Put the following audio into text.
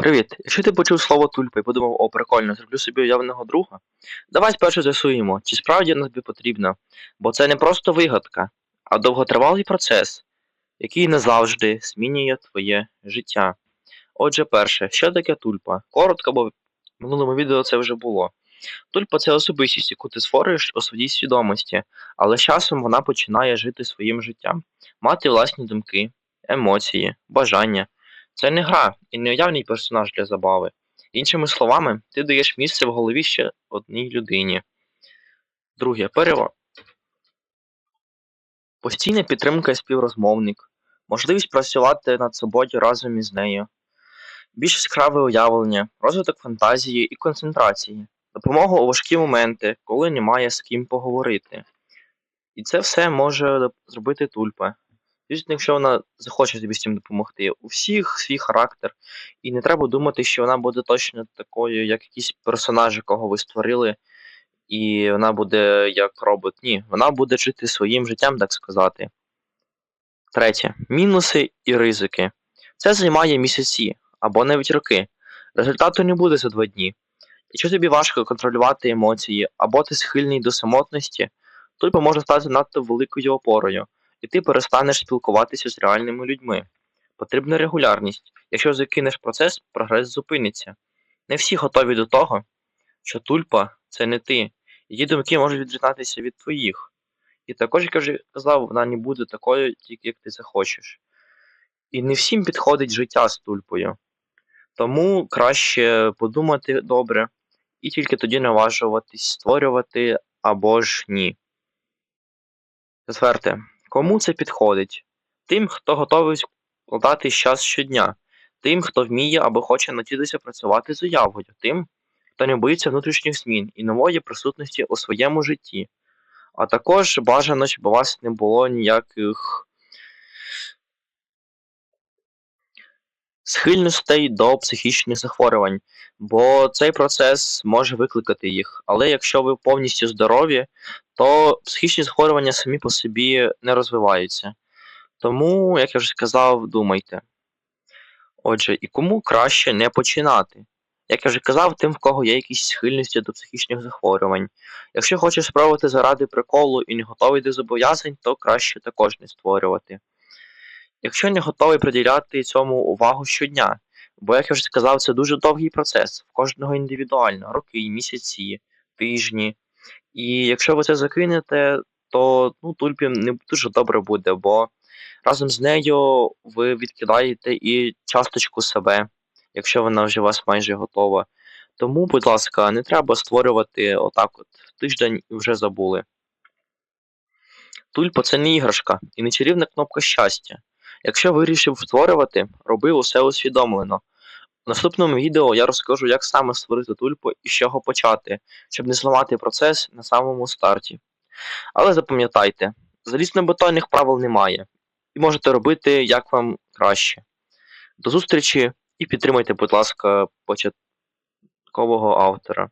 Привіт. Якщо ти почув слово тульпа і подумав, о, прикольно, зроблю собі уявного друга, давай спершу з'ясуємо, чи справді вона тобі потрібна, бо це не просто вигадка, а довготривалий процес, який не завжди змінює твоє життя. Отже, перше, що таке тульпа? Коротко, бо в минулому відео це вже було. Тульпа це особистість, яку ти створюєш у своїй свідомості, але з часом вона починає жити своїм життям, мати власні думки, емоції, бажання. Це не гра і не уявний персонаж для забави. Іншими словами, ти даєш місце в голові ще одній людині. Друге, перево. Постійна підтримка і співрозмовник, можливість працювати над собою разом із нею, більш яскраве уявлення, розвиток фантазії і концентрації, допомога у важкі моменти, коли немає з ким поговорити. І це все може зробити тульпа. Звісно, якщо вона захоче тобі з цим допомогти. У всіх свій характер, і не треба думати, що вона буде точно такою, як якийсь персонаж, якого ви створили, і вона буде як робот. Ні, вона буде жити своїм життям, так сказати. Третє. Мінуси і ризики. Це займає місяці або навіть роки. Результату не буде за два дні. Якщо тобі важко контролювати емоції, або ти схильний до самотності, тульпа може стати надто великою опорою і ти перестанеш спілкуватися з реальними людьми. Потрібна регулярність. Якщо закинеш процес, прогрес зупиниться. Не всі готові до того, що тульпа це не ти. Її думки можуть відрізнятися від твоїх. І також, як я вже казав, вона не буде такою, тільки як ти захочеш. І не всім підходить життя з тульпою. Тому краще подумати добре і тільки тоді наважуватись створювати або ж ні. Четверте. Кому це підходить? Тим, хто готовий вкладати час щодня, тим, хто вміє або хоче навчитися працювати з уявою, тим, хто не боїться внутрішніх змін і нової присутності у своєму житті. А також бажано, щоб у вас не було ніяких схильностей до психічних захворювань, бо цей процес може викликати їх. Але якщо ви повністю здорові, то психічні захворювання самі по собі не розвиваються. Тому, як я вже сказав, думайте. Отже, і кому краще не починати? Як я вже казав, тим, в кого є якісь схильності до психічних захворювань. Якщо хочеш спробувати заради приколу і не готовий до зобов'язань, то краще також не створювати. Якщо не готовий приділяти цьому увагу щодня, бо, як я вже сказав, це дуже довгий процес, в кожного індивідуально, роки, місяці, тижні. І якщо ви це закинете, то ну, тульпі не дуже добре буде, бо разом з нею ви відкидаєте і часточку себе, якщо вона вже у вас майже готова. Тому, будь ласка, не треба створювати отак от тиждень і вже забули. Тульпа це не іграшка і не чарівна кнопка щастя. Якщо вирішив створювати, роби усе усвідомлено. В наступному відео я розкажу, як саме створити тульпу і з чого почати, щоб не зламати процес на самому старті. Але запам'ятайте, залізнобетонних правил немає, і можете робити як вам краще. До зустрічі і підтримайте, будь ласка, початкового автора.